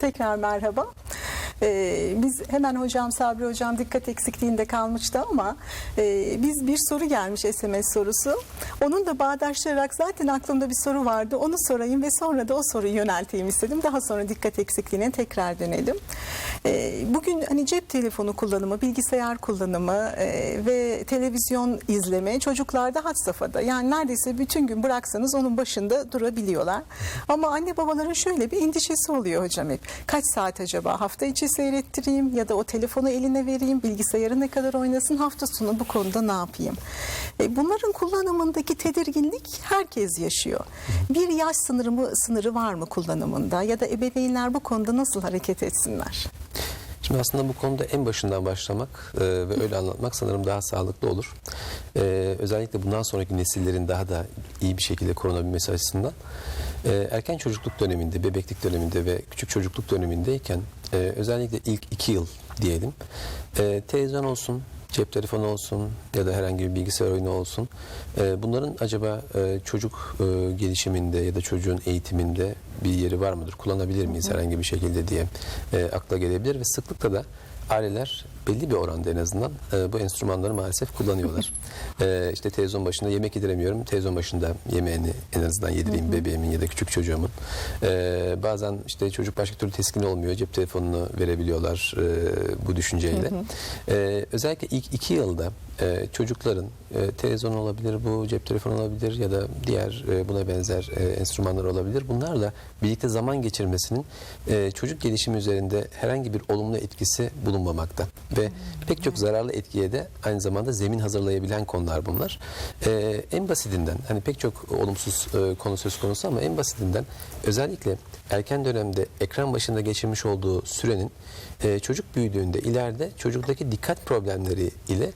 Tekrar merhaba. Ee, biz hemen hocam Sabri hocam dikkat eksikliğinde kalmıştı ama e, biz bir soru gelmiş SMS sorusu. Onun da bağdaştırarak zaten aklımda bir soru vardı. Onu sorayım ve sonra da o soruyu yönelteyim istedim. Daha sonra dikkat eksikliğine tekrar dönelim. Ee, bugün hani cep telefonu kullanımı, bilgisayar kullanımı e, ve televizyon izleme çocuklarda had safhada. Yani neredeyse bütün gün bıraksanız onun başında durabiliyorlar. Ama anne babaların şöyle bir endişesi oluyor hocam hep. Kaç saat acaba hafta içi seyrettireyim ya da o telefonu eline vereyim, bilgisayarı ne kadar oynasın, hafta sonu bu konuda ne yapayım? E, bunların kullanımındaki tedirginlik herkes yaşıyor. Bir yaş sınırı mı, sınırı var mı kullanımında ya da ebeveynler bu konuda nasıl hareket etsinler? Şimdi aslında bu konuda en başından başlamak e, ve öyle anlatmak sanırım daha sağlıklı olur. E, özellikle bundan sonraki nesillerin daha da iyi bir şekilde korunabilmesi açısından e, erken çocukluk döneminde, bebeklik döneminde ve küçük çocukluk dönemindeyken e, özellikle ilk iki yıl diyelim e, televizyon olsun, cep telefonu olsun ya da herhangi bir bilgisayar oyunu olsun. e, bunların acaba e, çocuk e, gelişiminde ya da çocuğun eğitiminde bir yeri var mıdır? Kullanabilir miyiz herhangi bir şekilde diye e, akla gelebilir ve sıklıkla da aileler belli bir oranda en azından e, bu enstrümanları maalesef kullanıyorlar. e, işte televizyon başında yemek yediremiyorum. Televizyon başında yemeğini en azından yedireyim bebeğimin ya da küçük çocuğumun. E, bazen işte çocuk başka türlü teskin olmuyor. Cep telefonunu verebiliyorlar e, bu düşünceyle. E, özellikle ilk iki yılda e, çocukların e, televizyon olabilir, bu cep telefonu olabilir ya da diğer e, buna benzer e, enstrümanlar olabilir. Bunlarla birlikte zaman geçirmesinin e, çocuk gelişimi üzerinde herhangi bir olumlu etkisi bulunmamakta ve pek çok zararlı etkiye de aynı zamanda zemin hazırlayabilen konular bunlar. E, en basitinden hani pek çok olumsuz e, konu söz konusu ama en basitinden özellikle erken dönemde ekran başında geçirmiş olduğu sürenin e, çocuk büyüdüğünde ileride çocuktaki dikkat problemleri ile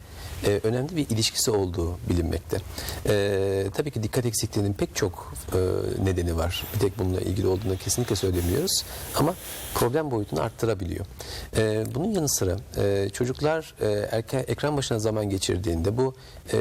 e, önemli bir ilişkisi olduğu bilinmekte. E, tabii ki dikkat eksikliğinin pek çok e, nedeni var. Bir tek bununla ilgili olduğunu kesinlikle söylemiyoruz. Ama problem boyutunu arttırabiliyor. E, bunun yanı sıra e, çocuklar e, erken ekran başına zaman geçirdiğinde bu e,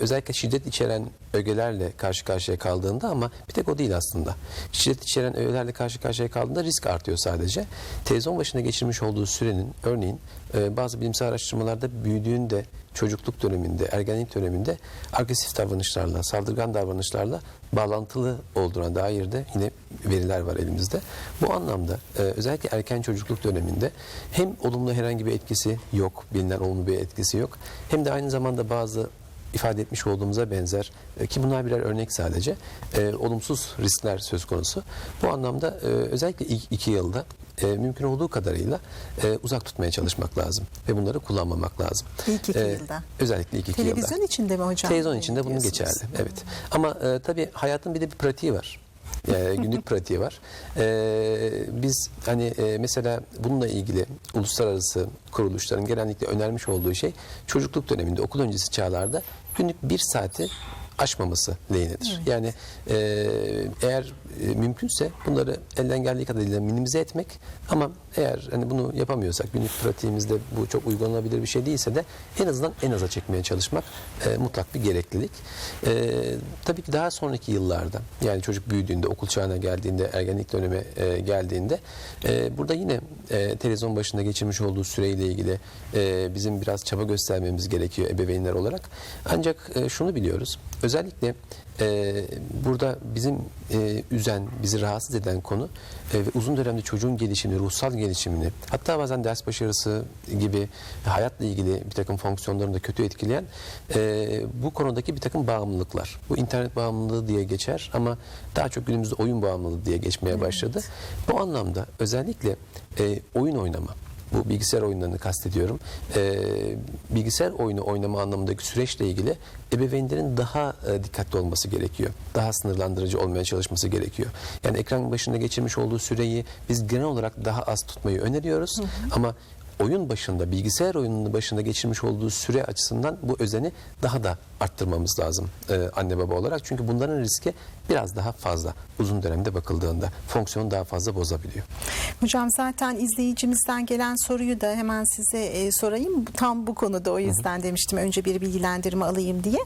özellikle şiddet içeren ögelerle karşı karşıya kaldığında ama bir tek o değil aslında. Şiddet içeren ögelerle karşı karşıya kaldığında risk artıyor sadece. Televizyon başına geçirmiş olduğu sürenin örneğin e, bazı bilimsel araştırmalarda büyüdüğünde çocukluk döneminde, ergenlik döneminde agresif davranışlarla, saldırgan davranışlarla bağlantılı olduğuna dair de yine veriler var elimizde. Bu anlamda e, özellikle erken çocukluk döneminde hem olumlu herhangi bir etkisi yok, bilinen olumlu bir etkisi yok. Hem de aynı zamanda bazı ifade etmiş olduğumuza benzer e, ki bunlar birer örnek sadece e, olumsuz riskler söz konusu. Bu anlamda e, özellikle ilk iki yılda e, mümkün olduğu kadarıyla e, uzak tutmaya çalışmak lazım ve bunları kullanmamak lazım. İlk iki E, yılda. Özellikle ilk iki yılda. Televizyon içinde mi hocam? Televizyon içinde bunun geçerli. Evet. Ama e, tabii hayatın bir de bir pratiği var. E, günlük pratiği var. E, biz hani e, mesela bununla ilgili uluslararası kuruluşların genellikle önermiş olduğu şey çocukluk döneminde okul öncesi çağlarda günlük bir saati aşmaması lehinedir. Yani e, eğer e, mümkünse bunları elden geldiği kadarıyla minimize etmek ama eğer hani bunu yapamıyorsak günlük pratiğimizde bu çok uygulanabilir bir şey değilse de en azından en aza çekmeye çalışmak e, mutlak bir gereklilik. E, tabii ki daha sonraki yıllarda yani çocuk büyüdüğünde okul çağına geldiğinde ergenlik dönemi e, geldiğinde e, burada yine e, televizyon başında geçirmiş olduğu süreyle ilgili e, bizim biraz çaba göstermemiz gerekiyor ebeveynler olarak. Ancak e, şunu biliyoruz. Özellikle e, burada bizim e, üzen, bizi rahatsız eden konu e, ve uzun dönemde çocuğun gelişimini, ruhsal gelişimini, hatta bazen ders başarısı gibi hayatla ilgili bir takım fonksiyonlarını da kötü etkileyen e, bu konudaki bir takım bağımlılıklar. Bu internet bağımlılığı diye geçer ama daha çok günümüzde oyun bağımlılığı diye geçmeye başladı. Bu anlamda özellikle e, oyun oynama, bu bilgisayar oyunlarını kastediyorum. Ee, bilgisayar oyunu oynama anlamındaki süreçle ilgili ebeveynlerin daha e, dikkatli olması gerekiyor. Daha sınırlandırıcı olmaya çalışması gerekiyor. Yani ekran başında geçirmiş olduğu süreyi biz genel olarak daha az tutmayı öneriyoruz. Ama oyun başında, bilgisayar oyununun başında geçirmiş olduğu süre açısından bu özeni daha da arttırmamız lazım e, anne baba olarak. Çünkü bunların riski biraz daha fazla uzun dönemde bakıldığında fonksiyonu daha fazla bozabiliyor. Hocam zaten izleyicimizden gelen soruyu da hemen size e, sorayım. Tam bu konuda o yüzden demiştim önce bir bilgilendirme alayım diye.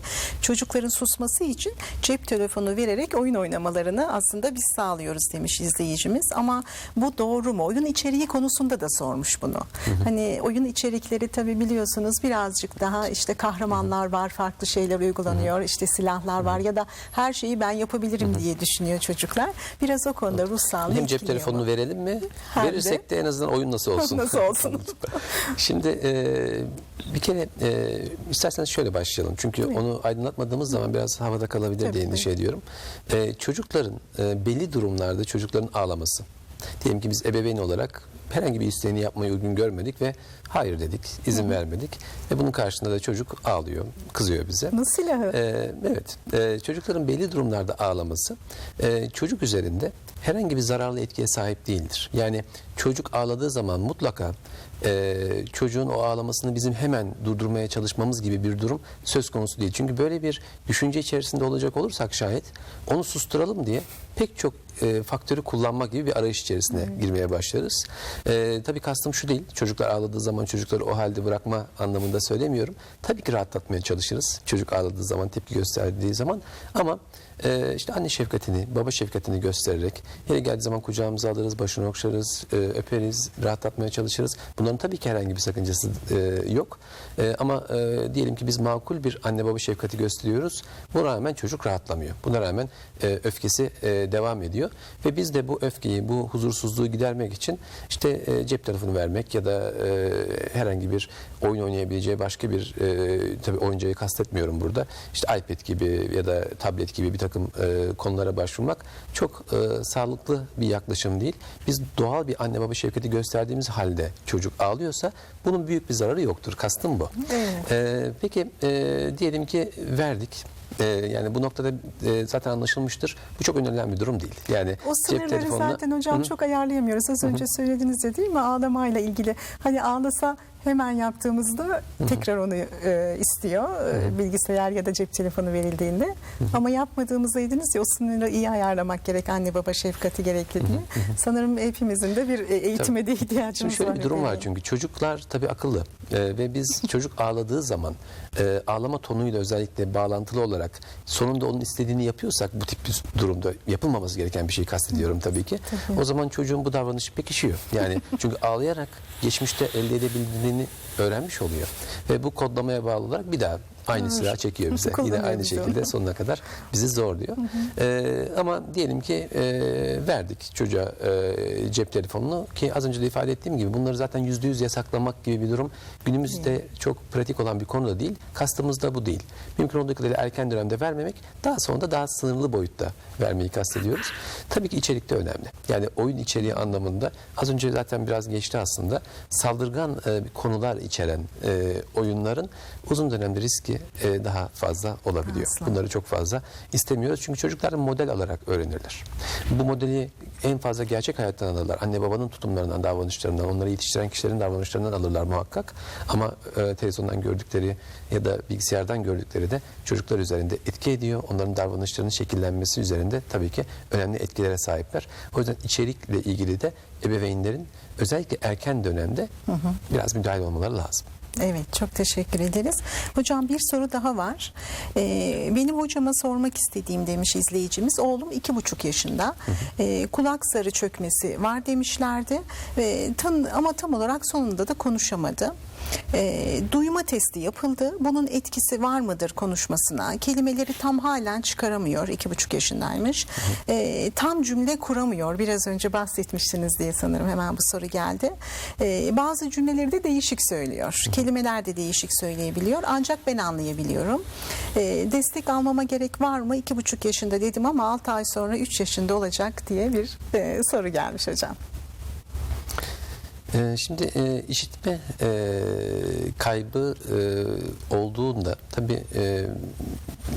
Çocukların susması için cep telefonu vererek oyun oynamalarını aslında biz sağlıyoruz demiş izleyicimiz. Ama bu doğru mu? Oyun içeriği konusunda da sormuş bunu. Hani oyun içerikleri tabii biliyorsunuz birazcık daha işte kahramanlar var, farklı şeyler uygulanıyor, işte silahlar var ya da her şeyi ben yapabilirim diye düşünüyor çocuklar. Biraz o konuda ruh sağlığı Hem cep etkiliyor bu. telefonunu verelim mi? Hem de- Verirsek de en azından oyun nasıl olsun? Nasıl olsun? Şimdi e, bir kere e, isterseniz şöyle başlayalım. Çünkü onu aydınlatmadığımız zaman biraz havada kalabilir Tabii, diye endişe ediyorum. E, çocukların e, belli durumlarda çocukların ağlaması. Diyelim ki biz ebeveyn olarak herhangi bir isteğini yapmayı uygun görmedik ve hayır dedik, izin vermedik. Ve bunun karşısında da çocuk ağlıyor, kızıyor bize. Nasıl silahı? Ee, evet, Ee, çocukların belli durumlarda ağlaması e, çocuk üzerinde herhangi bir zararlı etkiye sahip değildir. Yani çocuk ağladığı zaman mutlaka e, çocuğun o ağlamasını bizim hemen durdurmaya çalışmamız gibi bir durum söz konusu değil. Çünkü böyle bir düşünce içerisinde olacak olursak şayet onu susturalım diye pek çok e, faktörü kullanmak gibi bir arayış içerisine girmeye başlarız. E, tabii kastım şu değil, çocuklar ağladığı zaman çocukları o halde bırakma anlamında söylemiyorum. Tabii ki rahatlatmaya çalışırız. Çocuk ağladığı zaman, tepki gösterdiği zaman ama e, işte anne şefkatini, baba şefkatini göstererek yeri geldiği zaman kucağımıza alırız, başını okşarız, e, öperiz, rahatlatmaya çalışırız. Bunların tabii ki herhangi bir sakıncası e, yok. E, ama e, diyelim ki biz makul bir anne baba şefkati gösteriyoruz. Buna rağmen çocuk rahatlamıyor. Buna rağmen e, öfkesi e, devam ediyor ve biz de bu öfkeyi, bu huzursuzluğu gidermek için işte e, cep telefonu vermek ya da e, herhangi bir oyun oynayabileceği başka bir e, tabii oyuncağı kastetmiyorum burada. İşte iPad gibi ya da tablet gibi bir takım e, konulara başvurmak çok e, sağlıklı bir yaklaşım değil. Biz doğal bir anne baba şefkati gösterdiğimiz halde çocuk ağlıyorsa bunun büyük bir zararı yoktur. Kastım bu. Evet. E, peki e, diyelim ki verdik. E, yani bu noktada e, zaten anlaşılmıştır. Bu çok önerilen bir durum değil. Yani O cep sınırları telefonuna- zaten hocam Hı hı. çok ayarlayamıyoruz. Az önce söylediniz de değil mi ağlamayla ilgili. Hani ağlasa hemen yaptığımızda tekrar onu e, istiyor e, bilgisayar ya da cep telefonu verildiğinde. Ama yapmadığımızda dediniz ya o sınırı iyi ayarlamak gerek anne baba şefkati gerekli diye. Sanırım hepimizin de bir e, eğitime de ihtiyacımız Şimdi şöyle var. bir durum var çünkü çocuklar tabii akıllı Ee, ve biz çocuk ağladığı zaman e, ağlama tonuyla özellikle bağlantılı olarak sonunda onun istediğini yapıyorsak bu tip bir durumda yapılmaması gereken bir şey kastediyorum tabii ki. O zaman çocuğun bu davranışı pekişiyor. Yani çünkü ağlayarak geçmişte elde edebildiğini öğrenmiş oluyor. Ve bu kodlamaya bağlı olarak bir daha aynı silah çekiyor bize. Yine aynı şekilde sonuna kadar bizi zorluyor. Ee, ama diyelim ki e, verdik çocuğa e, cep telefonunu ki az önce de ifade ettiğim gibi bunları zaten yüzde yüz yasaklamak gibi bir durum günümüzde çok pratik olan bir konu da değil. Kastımız da bu değil. Mümkün olduğu kadarıyla erken dönemde vermemek daha sonra da daha sınırlı boyutta vermeyi kastediyoruz. Tabii ki içerik de önemli. Yani oyun içeriği anlamında az önce zaten biraz geçti aslında. Saldırgan e, konular içeren e, oyunların uzun dönemde riski e, daha fazla olabiliyor. Asla. Bunları çok fazla istemiyoruz. Çünkü çocuklar model alarak öğrenirler. Bu modeli en fazla gerçek hayattan alırlar. Anne babanın tutumlarından, davranışlarından, onları yetiştiren kişilerin davranışlarından alırlar muhakkak. Ama e, televizyondan gördükleri ya da bilgisayardan gördükleri de çocuklar üzerinde etki ediyor. Onların davranışlarının şekillenmesi üzerinde tabii ki önemli etkilere sahipler. O yüzden içerikle ilgili de ebeveynlerin özellikle erken dönemde biraz müdahale olmaları lazım. Evet çok teşekkür ederiz. Hocam bir soru daha var. Ee, benim hocama sormak istediğim demiş izleyicimiz. Oğlum iki buçuk yaşında. Ee, kulak zarı çökmesi var demişlerdi. Ee, tam, ama tam olarak sonunda da konuşamadı. Ee, duyma testi yapıldı. Bunun etkisi var mıdır konuşmasına? Kelimeleri tam halen çıkaramıyor. iki buçuk yaşındaymış. Ee, tam cümle kuramıyor. Biraz önce bahsetmiştiniz diye sanırım hemen bu soru geldi. Ee, bazı cümleleri de değişik söylüyor. Kelimeler de değişik söyleyebiliyor. Ancak ben anlayabiliyorum. Ee, destek almama gerek var mı? İki buçuk yaşında dedim ama altı ay sonra üç yaşında olacak diye bir e, soru gelmiş hocam. Ee, şimdi e, işitme e, kaybı e, olduğunda tabii e,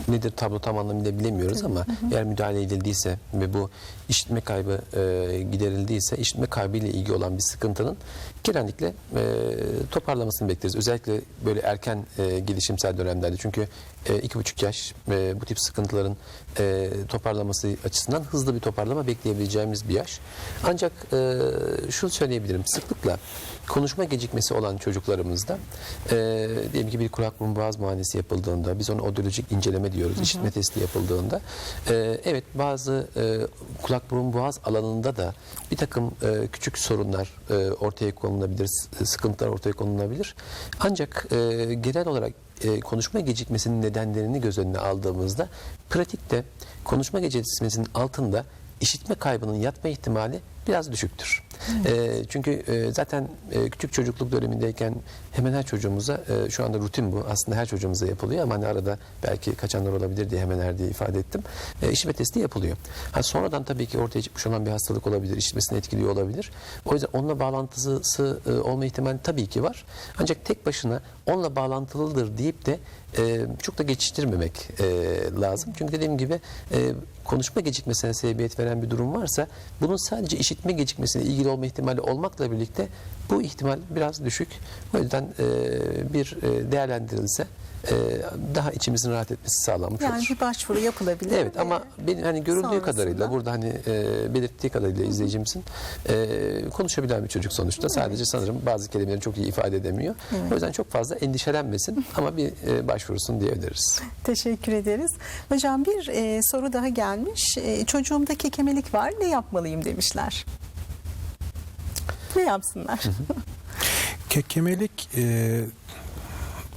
nedir tablo tam anlamıyla bilemiyoruz ama eğer müdahale edildiyse ve bu işitme kaybı giderildiyse işitme kaybı ile ilgili olan bir sıkıntının genellikle toparlamasını bekleriz. Özellikle böyle erken gelişimsel dönemlerde çünkü e, iki buçuk yaş e, bu tip sıkıntıların e, toparlaması açısından hızlı bir toparlama bekleyebileceğimiz bir yaş. Ancak e, şunu söyleyebilirim sıklıkla konuşma gecikmesi olan çocuklarımızda e, diyelim ki bir kulak burun boğaz muayenesi yapıldığında biz ona odyolojik inceleme diyoruz işitme testi yapıldığında e, evet bazı e, kulak burun boğaz alanında da bir takım e, küçük sorunlar e, ortaya konulabilir sıkıntılar ortaya konulabilir ancak e, genel olarak e, konuşma gecikmesinin nedenlerini göz önüne aldığımızda pratikte konuşma gecikmesinin altında işitme kaybının yatma ihtimali biraz düşüktür. E, çünkü e, zaten e, küçük çocukluk dönemindeyken hemen her çocuğumuza e, şu anda rutin bu. Aslında her çocuğumuza yapılıyor ama hani arada belki kaçanlar olabilir diye hemen her diye ifade ettim. E, işitme testi yapılıyor. Ha, sonradan tabii ki ortaya çıkmış olan bir hastalık olabilir. işitmesini etkiliyor olabilir. O yüzden onunla bağlantısı e, olma ihtimali tabii ki var. Ancak tek başına onunla bağlantılıdır deyip de e, çok da geçiştirmemek e, lazım. Çünkü dediğim gibi e, konuşma gecikmesine sebebiyet veren bir durum varsa bunun sadece işitme gecikmesiyle ilgili olma ihtimali olmakla birlikte bu ihtimal biraz düşük. O yüzden e, bir e, değerlendirilse e, daha içimizin rahat etmesi sağlanmış Yani olur. bir başvuru yapılabilir. Evet ama benim hani görüldüğü sonrasında- kadarıyla burada hani e, belirttiği kadarıyla izleyicimizin e, konuşabilen bir çocuk sonuçta. Sadece sanırım bazı kelimeleri çok iyi ifade edemiyor. O yüzden çok fazla endişelenmesin ama bir e, başvursun diye öneririz. Teşekkür ederiz. Hocam bir e, soru daha gelmiş. E, çocuğumda kekemelik var ne yapmalıyım demişler. Ne yapsınlar? Kekemelik e,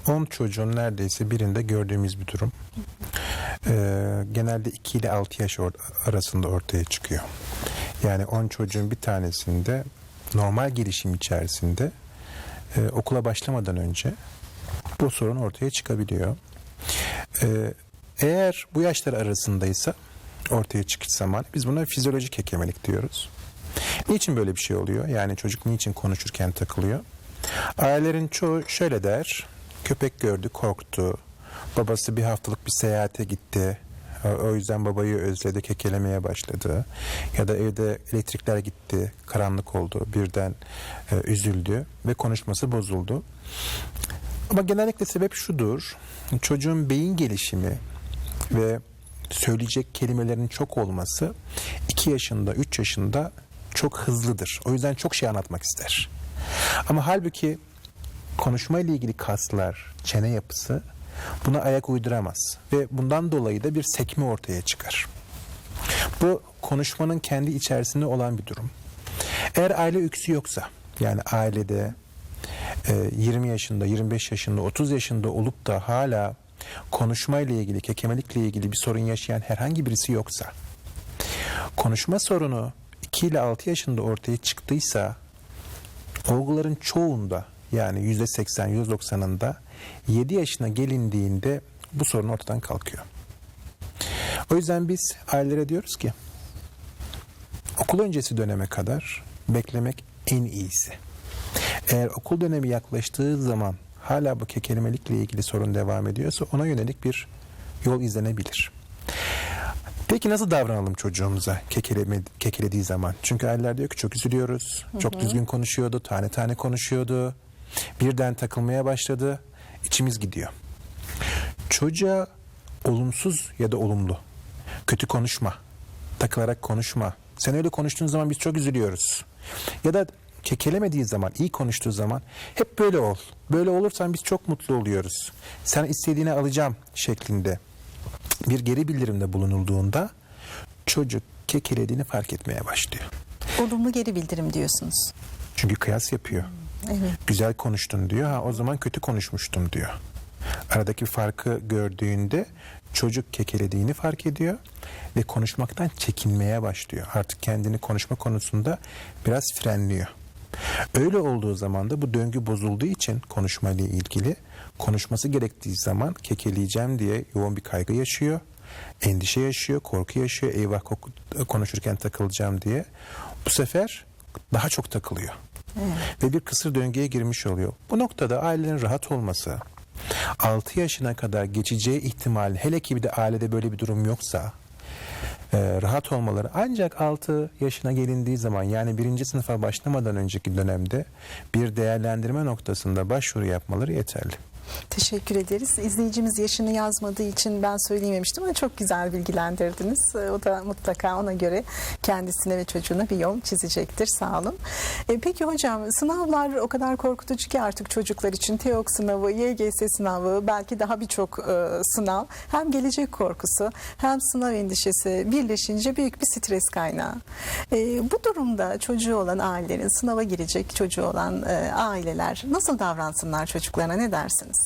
10 çocuğun neredeyse birinde gördüğümüz bir durum. E, genelde 2 ile 6 yaş or- arasında ortaya çıkıyor. Yani 10 çocuğun bir tanesinde normal gelişim içerisinde e, okula başlamadan önce bu sorun ortaya çıkabiliyor. E, eğer bu yaşlar arasındaysa ortaya çıkış zamanı biz buna fizyolojik kekemelik diyoruz. Niçin böyle bir şey oluyor? Yani çocuk niçin konuşurken takılıyor? Ailelerin çoğu şöyle der. Köpek gördü, korktu. Babası bir haftalık bir seyahate gitti. O- yüzden babayı özledi, kekelemeye başladı. Ya da evde elektrikler gitti, karanlık oldu, birden e, üzüldü ve konuşması bozuldu. Ama genellikle sebep şudur. Çocuğun beyin gelişimi ve söyleyecek kelimelerin çok olması 2 yaşında, 3 yaşında çok hızlıdır. O yüzden çok şey anlatmak ister. Ama halbuki konuşma ile ilgili kaslar, çene yapısı buna ayak uyduramaz ve bundan dolayı da bir sekme ortaya çıkar. Bu konuşmanın kendi içerisinde olan bir durum. Eğer aile öksü yoksa yani ailede e, 20 yaşında, 25 yaşında, 30 yaşında olup da hala konuşma ile ilgili, kekemelikle ilgili bir sorun yaşayan herhangi birisi yoksa, konuşma sorunu 2 ile 6 yaşında ortaya çıktıysa, olguların çoğunda yani %80, %90'ında 7 yaşına gelindiğinde bu sorun ortadan kalkıyor. O yüzden biz ailelere diyoruz ki, okul öncesi döneme kadar beklemek en iyisi. Eğer okul dönemi yaklaştığı zaman hala bu kekelemelikle ilgili sorun devam ediyorsa ona yönelik bir yol izlenebilir. Peki nasıl davranalım çocuğumuza kekeleme, kekelediği zaman? Çünkü aileler diyor ki çok üzülüyoruz. Çok düzgün konuşuyordu, tane tane konuşuyordu. Birden takılmaya başladı. İçimiz gidiyor. Çocuğa olumsuz ya da olumlu, kötü konuşma, takılarak konuşma. Sen öyle konuştuğun zaman biz çok üzülüyoruz. Ya da kekelemediği zaman, iyi konuştuğu zaman hep böyle ol. Böyle olursan biz çok mutlu oluyoruz. Sen istediğini alacağım şeklinde bir geri bildirimde bulunulduğunda çocuk kekelediğini fark etmeye başlıyor. Olumlu geri bildirim diyorsunuz. Çünkü kıyas yapıyor. Evet. Güzel konuştun diyor. Ha o zaman kötü konuşmuştum diyor. Aradaki farkı gördüğünde çocuk kekelediğini fark ediyor ve konuşmaktan çekinmeye başlıyor. Artık kendini konuşma konusunda biraz frenliyor. Öyle olduğu zaman da bu döngü bozulduğu için konuşmayla ilgili konuşması gerektiği zaman kekeleyeceğim diye yoğun bir kaygı yaşıyor. Endişe yaşıyor, korku yaşıyor. Eyvah konuşurken takılacağım diye. Bu sefer daha çok takılıyor. Ve bir kısır döngüye girmiş oluyor. Bu noktada ailelerin rahat olması, 6 yaşına kadar geçeceği ihtimal hele ki bir de ailede böyle bir durum yoksa e, rahat olmaları ancak 6 yaşına gelindiği zaman yani birinci sınıfa başlamadan önceki dönemde bir değerlendirme noktasında başvuru yapmaları yeterli. Teşekkür ederiz. İzleyicimiz yaşını yazmadığı için ben söyleyememiştim ama çok güzel bilgilendirdiniz. Ee, O da mutlaka ona göre kendisine ve çocuğuna bir yol çizecektir. Sağ olun. Ee, Peki hocam sınavlar o kadar korkutucu ki artık çocuklar için TEOK sınavı, YGS sınavı, belki daha birçok e, sınav hem gelecek korkusu hem sınav endişesi birleşince büyük bir stres kaynağı. Ee, Bu durumda çocuğu olan ailelerin sınava girecek çocuğu olan e, aileler nasıl davransınlar çocuklarına ne dersiniz?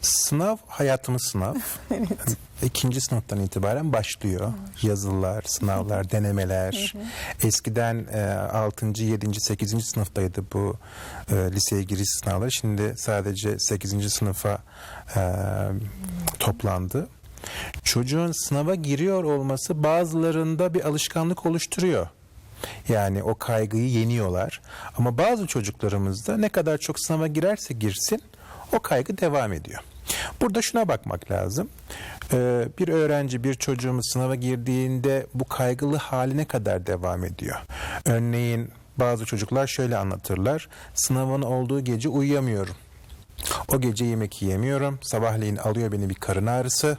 Sınav hayatımız sınav. İkinci sınıftan itibaren başlıyor. Yazılılar, sınavlar, denemeler. Eskiden e, 6. 7. 8. sınıftaydı bu e, liseye giriş sınavları. Şimdi sadece 8. sınıfa e, toplandı. Çocuğun sınava giriyor olması bazılarında bir alışkanlık oluşturuyor. Yani o kaygıyı yeniyorlar. Ama bazı çocuklarımızda ne kadar çok sınava girerse girsin o kaygı devam ediyor. Burada şuna bakmak lazım. Ee, bir öğrenci, bir çocuğumuz sınava girdiğinde bu kaygılı haline kadar devam ediyor. Örneğin bazı çocuklar şöyle anlatırlar. Sınavın olduğu gece uyuyamıyorum. O gece yemek yiyemiyorum. Sabahleyin alıyor beni bir karın ağrısı.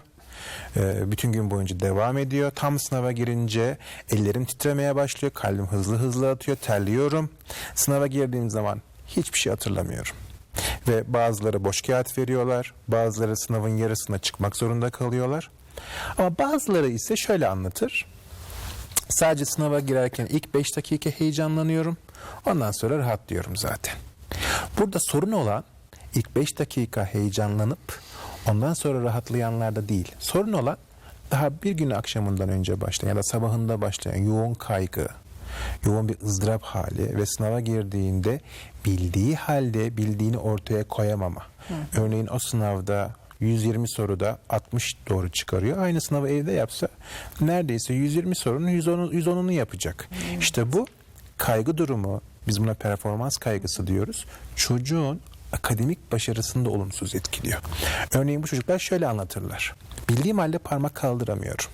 Ee, bütün gün boyunca devam ediyor. Tam sınava girince ellerim titremeye başlıyor. Kalbim hızlı hızlı atıyor. Terliyorum. Sınava girdiğim zaman hiçbir şey hatırlamıyorum. Ve bazıları boş kağıt veriyorlar. Bazıları sınavın yarısına çıkmak zorunda kalıyorlar. Ama bazıları ise şöyle anlatır. Sadece sınava girerken ilk 5 dakika heyecanlanıyorum. Ondan sonra rahatlıyorum zaten. Burada sorun olan ilk 5 dakika heyecanlanıp ondan sonra rahatlayanlarda değil. Sorun olan daha bir gün akşamından önce başlayan ya da sabahında başlayan yoğun kaygı, yoğun bir ızdırap hali ve sınava girdiğinde bildiği halde bildiğini ortaya koyamama. Örneğin o sınavda 120 soruda 60 doğru çıkarıyor. Aynı sınavı evde yapsa neredeyse 120 sorunun 110'unu 110'unu yapacak. İşte bu kaygı durumu biz buna performans kaygısı diyoruz. Çocuğun akademik başarısını da olumsuz etkiliyor. Örneğin bu çocuklar şöyle anlatırlar. Bildiğim halde parmak kaldıramıyorum.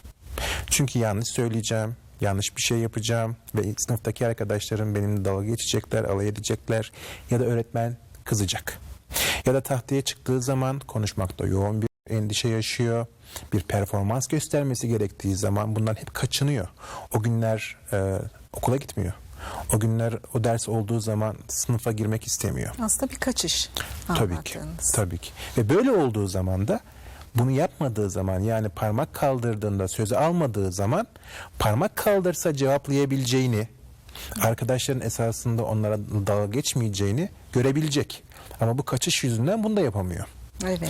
Çünkü yanlış söyleyeceğim, yanlış bir şey yapacağım ve sınıftaki arkadaşlarım benimle dalga geçecekler, alay edecekler ya da öğretmen kızacak. Ya da tahtaya çıktığı zaman konuşmakta yoğun bir endişe yaşıyor. Bir performans göstermesi gerektiği zaman bundan hep kaçınıyor. O günler e, okula gitmiyor. O günler o ders olduğu zaman sınıfa girmek istemiyor. Aslında bir kaçış. Tabii ki. Tabii ki. Ve böyle olduğu zaman da bunu yapmadığı zaman yani parmak kaldırdığında sözü almadığı zaman parmak kaldırsa cevaplayabileceğini arkadaşların esasında onlara dalga geçmeyeceğini görebilecek. Ama bu kaçış yüzünden bunu da yapamıyor. Evet.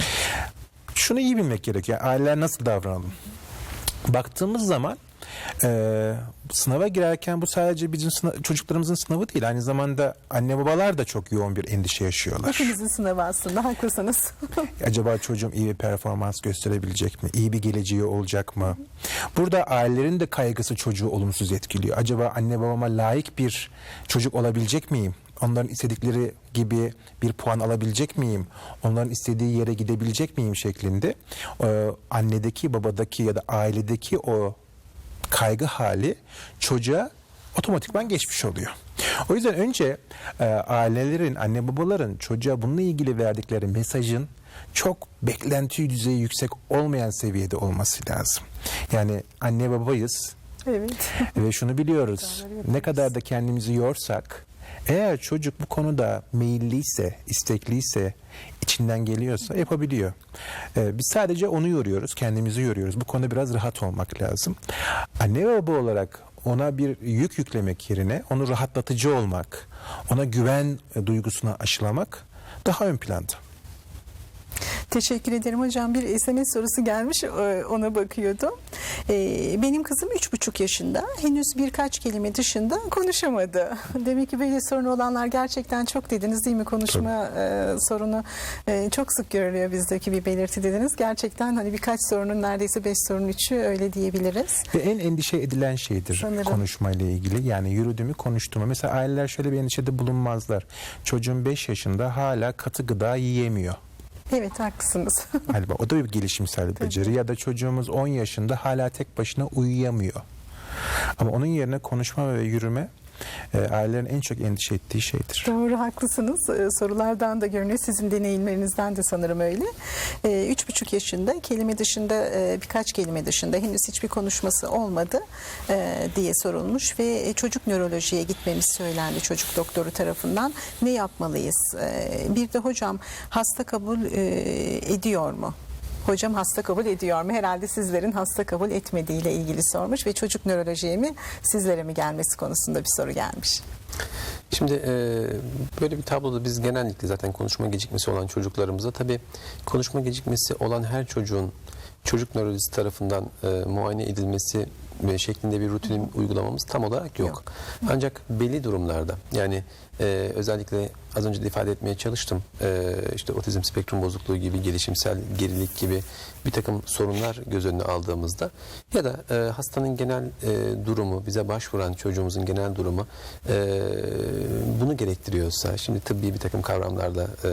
Şunu iyi bilmek gerekiyor. Aileler nasıl davranalım? Baktığımız zaman e, sınava girerken bu sadece bizim sınav- çocuklarımızın sınavı değil. Aynı zamanda anne babalar da çok yoğun bir endişe yaşıyorlar. Hepimizin sınavı aslında haklısınız. Acaba çocuğum iyi bir performans gösterebilecek mi? İyi bir geleceği olacak mı? Burada ailelerin de kaygısı çocuğu olumsuz etkiliyor. Acaba anne babama layık bir çocuk olabilecek miyim? Onların istedikleri gibi bir puan alabilecek miyim? Onların istediği yere gidebilecek miyim şeklinde e, annedeki, babadaki ya da ailedeki o kaygı hali çocuğa otomatikman geçmiş oluyor. O yüzden önce e, ailelerin, anne babaların çocuğa bununla ilgili verdikleri mesajın çok beklenti düzeyi yüksek olmayan seviyede olması lazım. Yani anne babayız evet. ve şunu biliyoruz. Ne kadar da kendimizi yorsak eğer çocuk bu konuda meyilliyse, istekliyse, içinden geliyorsa yapabiliyor. Ee, biz sadece onu yoruyoruz, kendimizi yoruyoruz. Bu konuda biraz rahat olmak lazım. Anne ve baba olarak ona bir yük yüklemek yerine onu rahatlatıcı olmak, ona güven duygusuna aşılamak daha ön planda. Teşekkür ederim hocam. Bir SMS sorusu gelmiş e, ona bakıyordum. E, Benim kızım üç buçuk yaşında. Henüz birkaç kelime dışında konuşamadı. Demek ki böyle sorunu olanlar gerçekten çok dediniz değil mi? Konuşma e, sorunu çok sık görülüyor bizdeki bir belirti dediniz. Gerçekten hani birkaç sorunun neredeyse beş sorunun üçü öyle diyebiliriz. Ve en endişe edilen şeydir Sanırım. konuşmayla ilgili. Yani yürüdüğümü konuştuğumu. Mesela aileler şöyle bir endişede bulunmazlar. Çocuğum 5 yaşında hala katı gıda yiyemiyor. Evet haklısınız. Galiba o da bir gelişimsel bir beceri. Ya da çocuğumuz 10 yaşında hala tek başına uyuyamıyor. Ama onun yerine konuşma ve yürüme e, ailelerin en çok endişe ettiği şeydir. Doğru haklısınız. Ee, sorulardan da görünüyor. Sizin deneyimlerinizden de sanırım öyle. Ee, üç buçuk yaşında kelime dışında e, birkaç kelime dışında henüz hiçbir konuşması olmadı e, diye sorulmuş ve e, çocuk nörolojiye gitmemiz söylendi çocuk doktoru tarafından. Ne yapmalıyız? Ee, bir de hocam hasta kabul e, ediyor mu? Hocam hasta kabul ediyor mu? Herhalde sizlerin hasta kabul etmediğiyle ilgili sormuş ve çocuk nörolojiye mi sizlere mi gelmesi konusunda bir soru gelmiş. Şimdi e, böyle bir tabloda biz genellikle zaten konuşma gecikmesi olan çocuklarımıza tabii konuşma gecikmesi olan her çocuğun çocuk nörolojisi tarafından e, muayene edilmesi ve şeklinde bir rutin uygulamamız tam olarak yok. Yok. Ancak belli durumlarda yani e, özellikle az önce de ifade etmeye çalıştım e, işte otizm spektrum bozukluğu gibi gelişimsel gerilik gibi bir takım sorunlar göz önüne aldığımızda ya da e, hastanın genel e, durumu bize başvuran çocuğumuzun genel durumu e, bunu gerektiriyorsa şimdi tıbbi bir takım kavramlarla e,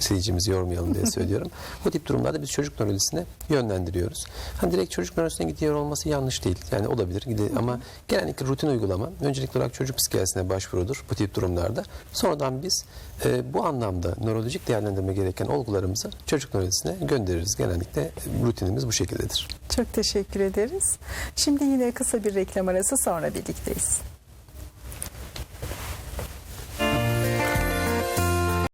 seyircimizi yormayalım diye söylüyorum. Bu tip durumlarda biz çocuk nörolojisine yönlendiriyoruz. Hani direkt çocuk nörolojisine gidiyor olması yanlış değil. Yani olabilir gide- ama genellikle rutin uygulama öncelikli olarak çocuk psikiyatrisine başvurudur bu tip durumlarda. Sonradan biz e, bu anlamda nörolojik değerlendirme gereken olgularımızı çocuk nörolojisine göndeririz. Genellikle rutinimiz bu şekildedir. Çok teşekkür ederiz. Şimdi yine kısa bir reklam arası sonra birlikteyiz.